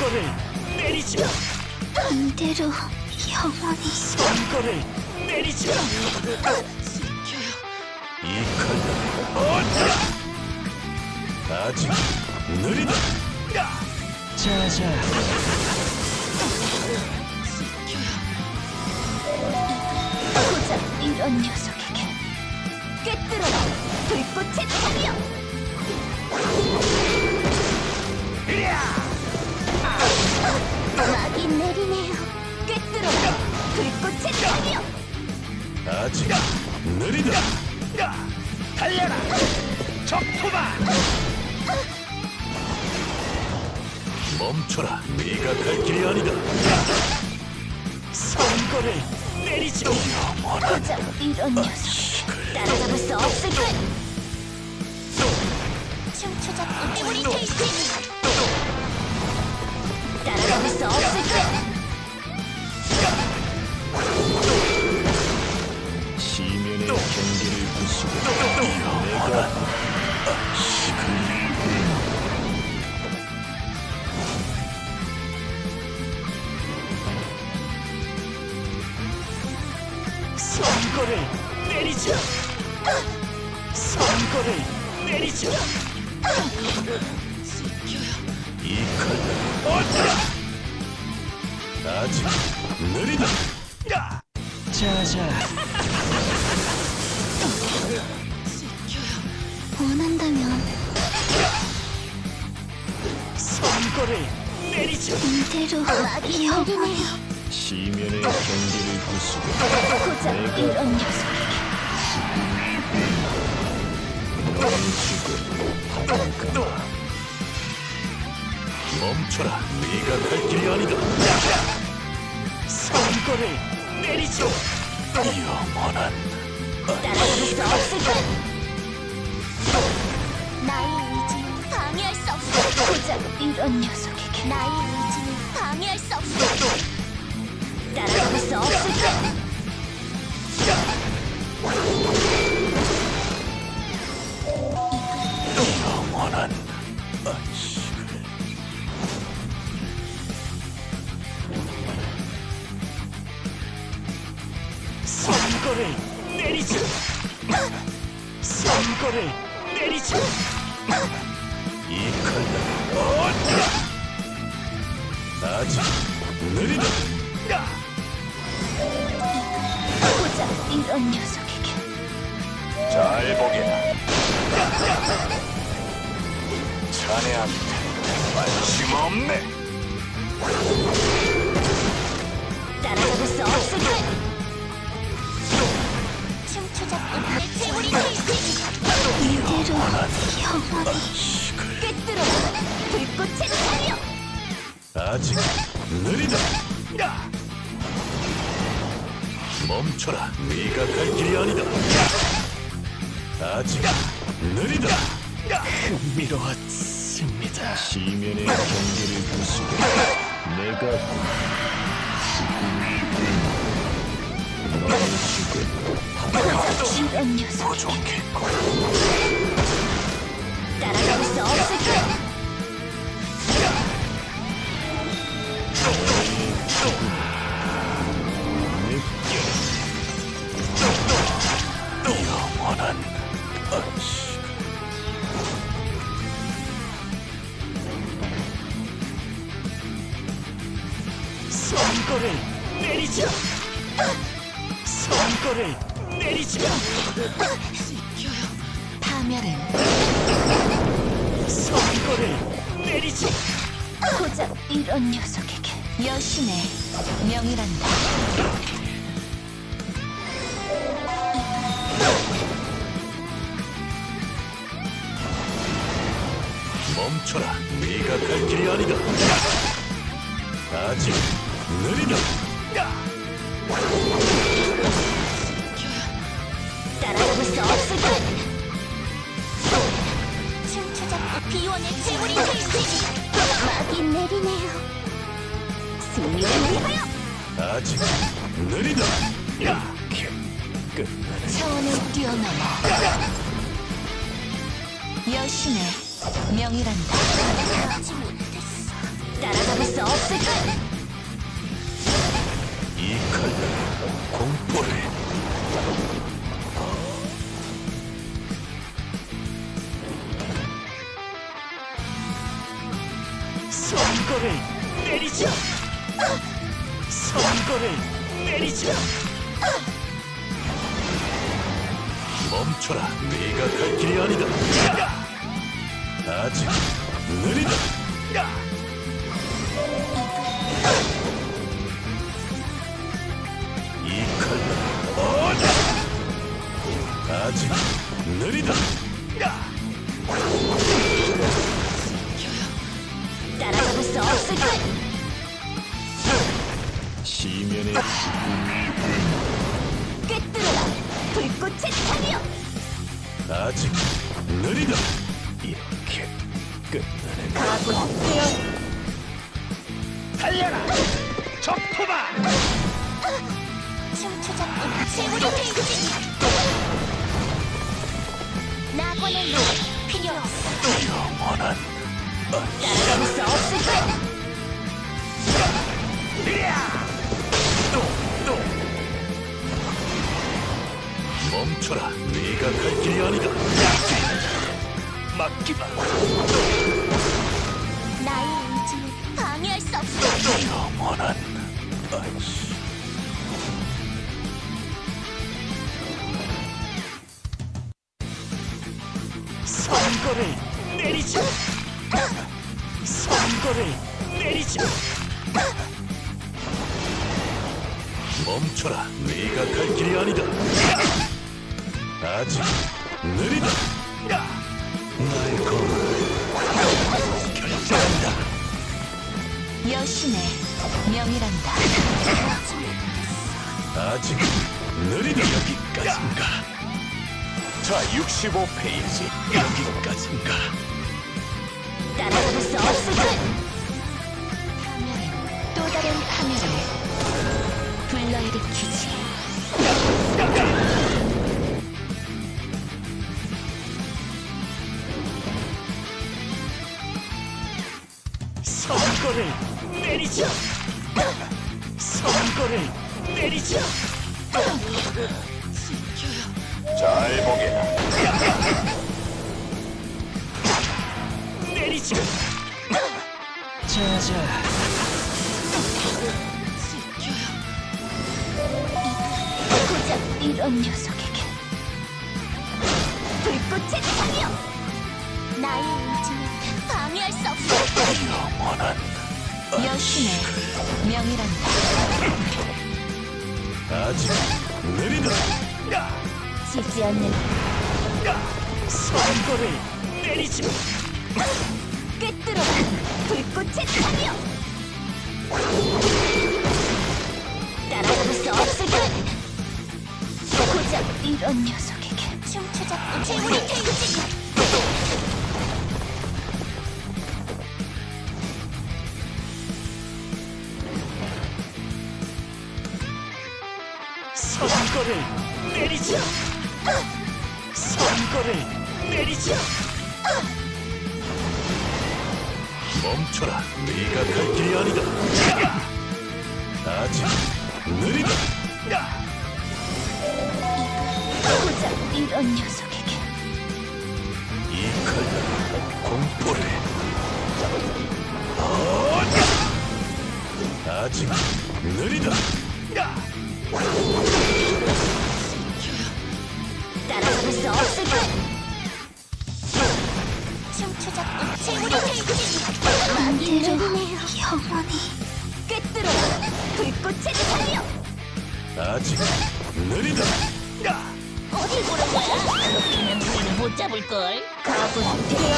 선거를 내리자 이대로 영원히 선거를 내리자 이 칼날 아직 느리다. 자자. 고작 이런 녀석에게. 꿰뚫어라. 불꽃 춤추자 우리 테이스 아직 느리다 자자 원한다면 선거를 내리자 이대로 내리네요 시면의 경계를 부수고 고작 이런 녀석에게 멈춰라. 네가 갈 길이 아니다. 선거를 내리자 영원한 따라잡을 수 없을 듯 나의 의지는 방해할 수 없어. 고작 이런 녀석에게 나의 의지는 방해할 수 없어. 따라잡을 수 없을 듯 영원한 선거를 내리자 선거를 내리자 이 칼날 아직 느리다. 고작 이런 녀석에게. 잘 보게라 자네한테 관심 없네 이대로 영원히 아직 느리다. 멈춰라. 네가 갈 길이 아니다. 아직 느리다. 흥미로웠습니다. 시면의 경계를 부수고 내가 너의 죽음 부족했 거를 내리자. 파멸은 선거를 내리자. 고작 이런 녀석에게 여신의 명이란다 멈춰라. 네가 갈 길이 아니다. 아직 느리다. 따라잡을 수 없을 듯. 춤추자 비원의 재물이 테이스팅 막이 내리네요. 승리를 위하여. 아직 느리다. 이렇게 끝나는 차원을 뛰어넘어. 여신의 명이란다. 하지 못했어. 따라잡을 수 없을 거야. 이 칼날 공포를 선거를 내리자. 선거를 내리자. 멈춰라. 네가 갈 길이 아니다. 아직 느리다. 이 칼날 아직 느리다 멈춰라. 네가 갈 길이 아니다 선거를 내리자. 멈춰라. 네가 갈 길이 아니다. 아직 느리다. 나의 검을 결정한다. 여신의 명이란다. 아직 느리다. 여기까지인가? 자 65페이지. 여기까지인가 따라잡을 수 없을 거야. 파멸은 또 다른 파멸을 불러일으키지. 이런 녀석에게. 불꽃의 창이여 나의 의지는 방해할 수 없어. 영원한 여신의 명이란다. 아직 느리다. 지지 않는 선거를 내리자. 꿰뚫어라. 불꽃의 창이여 이런 녀석에게 춤추자 최후의 페이지 선거를 내리자. 선거를 내리자. 멈춰라 네가 갈 길이 아니다 아직 느리다 이런 녀석에게? 이 칼날 공포를 아직 느리다. 따라잡을 수 없을 거야. 춤추자 최후의 페이지 만들어내요 영원히 꿰뚫어라 불꽃의 창이여 아직 못 잡을걸 가군 되어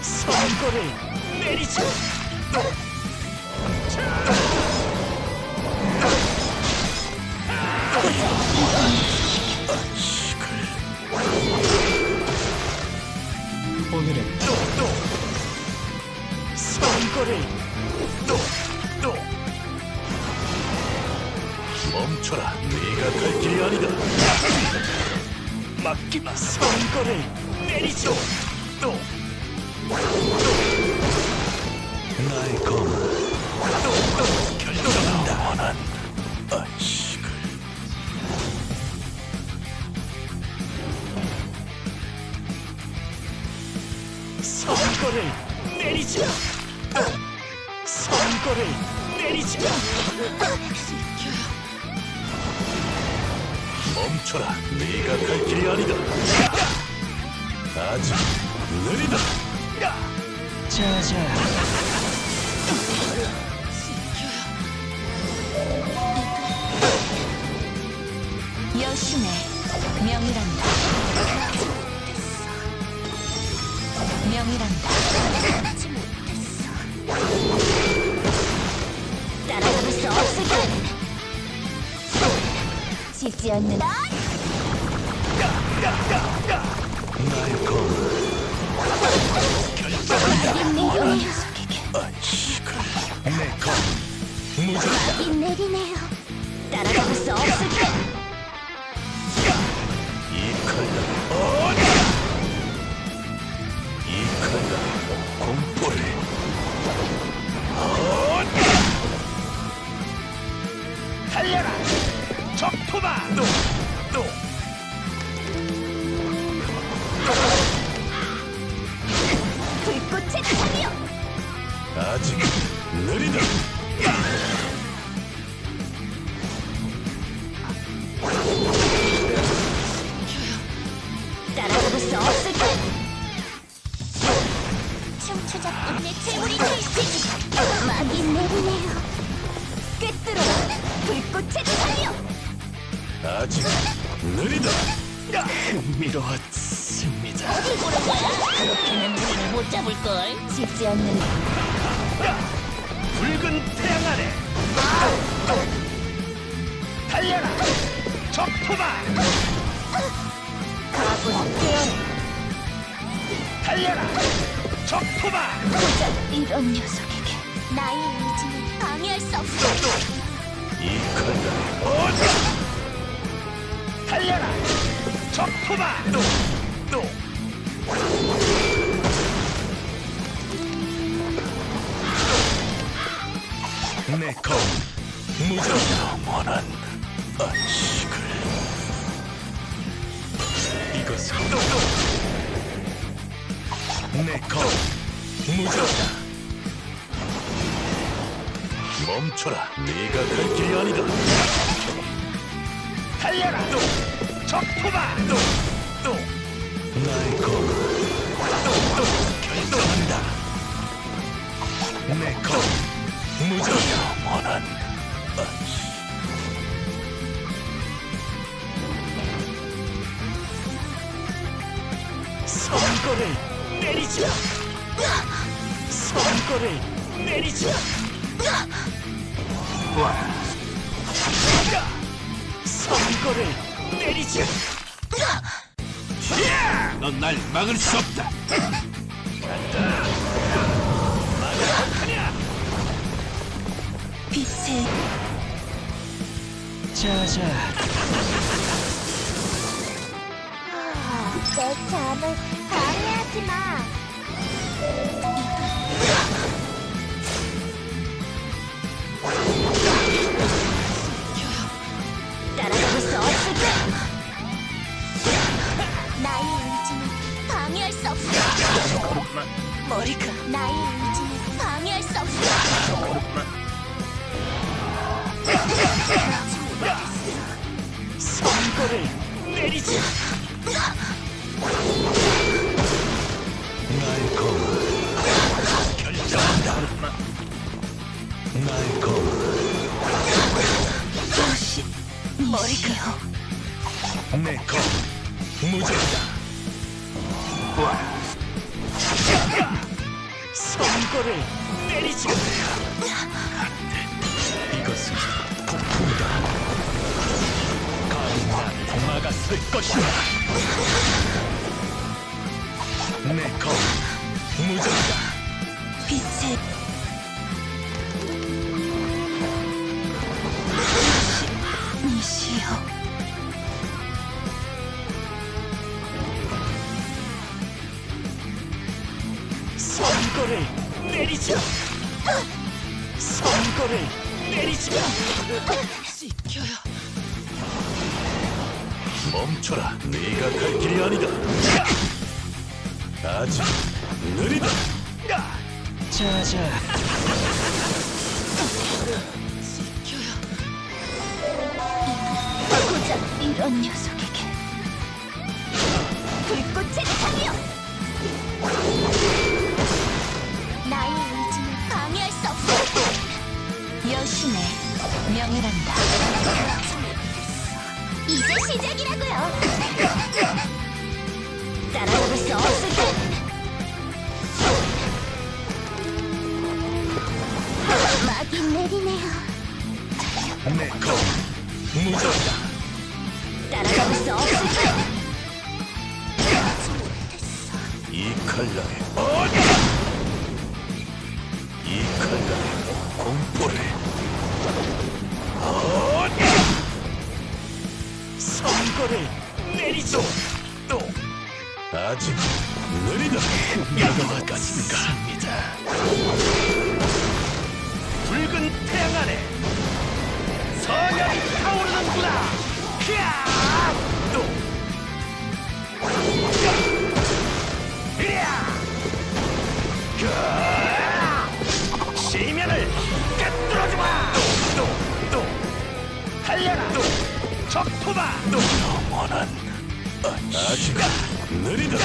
선거를 내리자. 오늘은 또또 선거를 또또 멈춰라 네가 갈 길이 아니다 まきます。これメリットドドないかもどどどどどどど 아직 느리다 자자. 여신의 명이란다. 명이란다. 따라잡을 수 없을 것. 지지 않는 나의 공포를 달려라. 적토마. 아직 느리다 따라잡을 수 없을 것. 춤추자 내 재물이 될지 막이 내리네요. 꿰뚫어 불꽃의 창이여. 아직 느리다 흥미로웠습니다. 어디 보는 거야? 그렇게는 우리를 못 잡을 걸. 지지 않는 붉은 태양 아래. 달려라. 적토마. 깨어나 달려라. 적토마. 이런 녀석에게 나의 의지는 방해할 수 없어. 이 칼날 달려라. 적토마. 또 또. 내 검 무적이다 원한 안식을 이것은 내 검 무적이다 멈춰라 네가 갈 길이 아니다 달려라. 또 적토마. 또 또. 나의 검을 결정한다 내 검 무적이다 원한 안식 선거를 내리자. 선거를 내리자. 와. 선거를 내리자. 넌 날 막을 수 없다. 자자. 내 잠을 방해하지 마. 수 없을. 나의 의지는 방해할 수 없어. 머리가 나의 의지는 방해할 수 없어. 선거를 내리자. 나의 검을 결정한다 나의 검을 머리가 내검 무적 나를 막아설 것이다. 내검 무적이다 빛의 갈 길이 아니다. 아직 느리다. 자자. 고작 이런 녀석에게 불꽃의 탄이여 나의 의지는 방해할 수 없어 여신의 명예란다 이제 시작이라고요 이거 같습니까? 붉은 태양 아래 선열이 타오르는구나. 히야! 또! 그! 시면을 깨뚫어주 마! 또또 달려라! 적토마! 또 영원한 아, 아직 느리다.